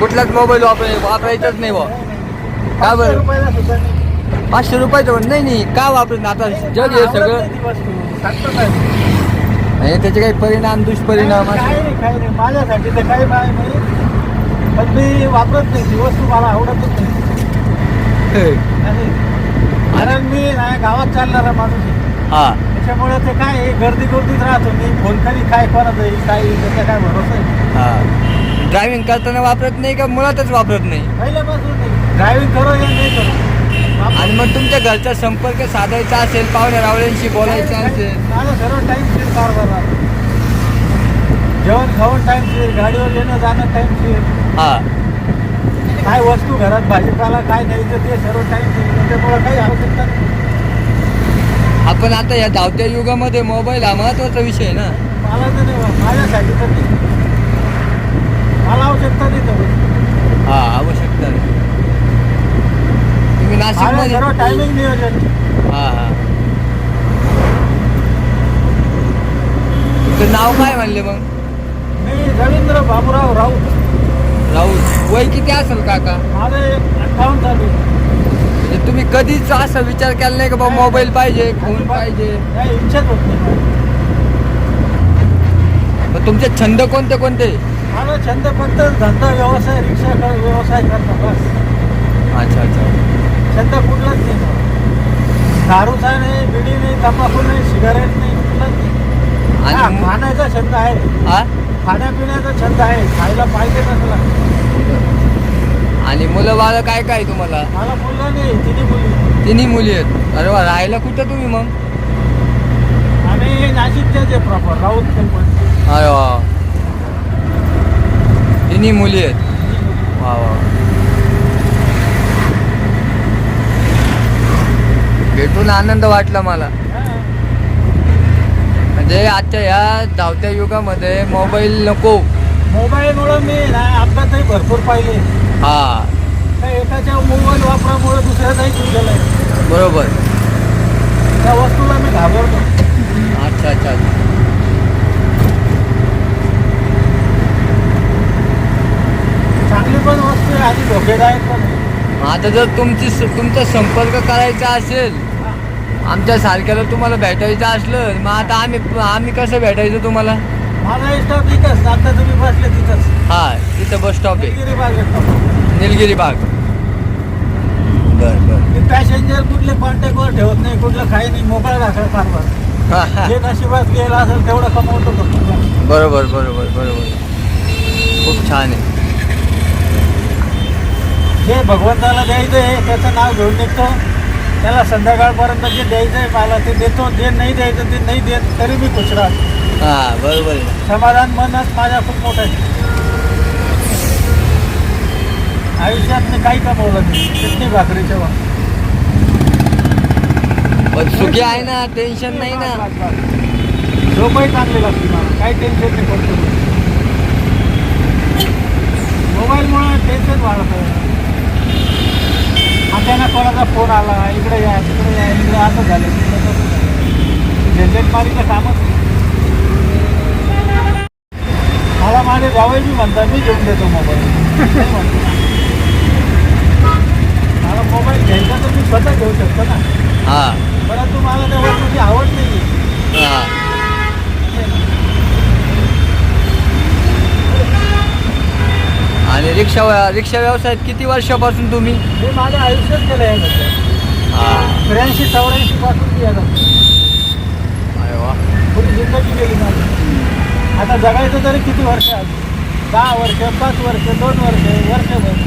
कुठलाच मोबाईल वापर वापरायचाच नाही बा का बरं? नाही. पाचशे रुपयाचं पण नाही नाही का वापरत आता जग हे सगळं नाही त्याचे काही परिणाम दुष्परिणाम नाही नाही माझ्यासाठी तर काही नाही नाही. पण मी वापरत नाही ती वस्तू मला आवडतच नाही. कारण मी ना गावात चालणारा माणूस हा. त्याच्यामुळे ते काय गर्दी गर्दीत राहतो. मी फोन करी काय कोणाचं आहे, काय त्याचा काय भरोसा आहे? हा. ड्रायव्हिंग करताना वापरत नाही का? मुळातच वापरत नाही. पहिल्यापासून ड्रायव्हिंग करो या नाही करो आणि मग तुमच्या घरचा संपर्क साधायचा असेल पाहुण्या रावळ्यांशी बोलायचं असेल. माझं सर्व टाईमशीर कारभार राहतो जेवण खाऊन टाईमशीर गाडीवर येणं जाणं टाईमशीर हा. काय वस्तू घरात भाजीपाला काय न्यायचं ते सर्व टाईमशीर त्याच्यामुळे काही आवश्यकता नाही. आपण आता या धावत्या युगामध्ये मोबाईल हा महत्त्वाचा विषय आहे ना. मला तर नाही बा, माझ्यासाठी तर नाही. आवश्यकता नाही हा आवश्यकता नाही. तुम्ही नाशिक माझं मध्ये सर्व टायमिंग नियोजन. हा हा. तुमचं नाव काय म्हणले मग? मी रवींद्र बाबूराव राऊत. राहुल वय किती असेल काका? माझं अठ्ठावन्न चालू आहे. म्हणजे तुम्ही कधीच असा विचार केला नाही का बाबा मोबाईल पाहिजे फोन पाहिजे. काही इच्छाच होत नाही. मग तुमचे छंद कोणते कोणते? माझा छंद फक्त धंदा व्यवसाय रिक्षा कर व्यवसाय करणं बस. अच्छा अच्छा. छंद कुठलाच नाही. मला. दारूचा नाही बिडी नाही तंबाखू नाही सिगारेट नाही कुठलाच नाही. हा, आणि खाण्याचा छंद आहे. हा खाण्यापिण्याचा छंद आहे. खायला पाहिजे नसला आणि मुलं बाळ काय काय तुम्हाला? मला मुलगा नाही तिन्ही मुली. तिन्ही मुली आहेत. अरे वा राहायला कुठं तुम्ही मग? आम्ही नाशिकच्याच आहे प्रॉपर राऊत कंपनी अरे वा. तिन्ही मुली आहेत वा वा भेटून आनंद वाटला मला. म्हणजे आजच्या या धावत्या युगामध्ये मोबाईल नको. मोबाईलमुळं मी ना अपघातही भरपूर पाहिले. हा. एकाच्या मोबाईल वापरामुळे दुसऱ्याचाही गेलाय. बरोबर. त्या वस्तूला मी घाबरतो. अच्छा अच्छा चांगली पण वस्तू आता जर तुमची तुमचा संपर्क करायचा असेल आमच्या सारख्याला तुम्हाला भेटायचं असलं मग आता आम्ही आम्ही कसं भेटायचं तुम्हाला? माझा स्टॉप इथंच आता तुम्ही बसले तिथंच. हा तिथं बस स्टॉप आहे. निलगिरी बाग. निलगिरी बाग. बर बर. मी पॅसेंजर कुठले कॉन्टॅक्टवर ठेवत नाही कुठलं काही नाही मोकळा दाखल कारभार जे नशिबात गेला असेल तेवढं कमवतो बरोबर बरोबर बरोबर. खूप छान आहे. जे भगवंताला द्यायचं आहे त्याचं नाव घेऊन निघतो. त्याला संध्याकाळपर्यंत जे द्यायचं आहे मला ते देतो. जे नाही द्यायचं ते नाही देत तरी मी खुश राहतो. हा बरोबर आहे. समाधान मनच माझ्या खूप मोठं आहे. आयुष्यात मी काही कमवलं नाही. किती भाकरीच्या वा पण सुखी आहे ना टेन्शन नाही ना. झोपही चांगली लागते मला. काही टेन्शन नाही पडतो मोबाईलमुळे टेन्शन वाढत आहे. अचानक कोणाचा फोन आला इकडे या तिकडे या इकडे असं झालं. तिकडे तसं झालं कामच मला माझे जावई बी म्हणतात मी घेऊन देतो मोबाईल. म्हणतो. मला मोबाईल घ्यायचा तर मी स्वतः घेऊ शकतो ना. हा. परंतु मला त्या वस्तूची आवड नाही हा. आणि रिक्षा रिक्षा व्यवसायात किती वर्षापासून तुम्ही? हे माझं आयुष्यच केलं आहे हा. त्र्याऐंशी चौऱ्याऐंशी पासून ती आता. अरे वा. पुरी जिंदगी गेली माझी. आता जगायचं तरी किती वर्ष आहे? दहा वर्ष पाच वर्ष दोन वर्ष वर्षभर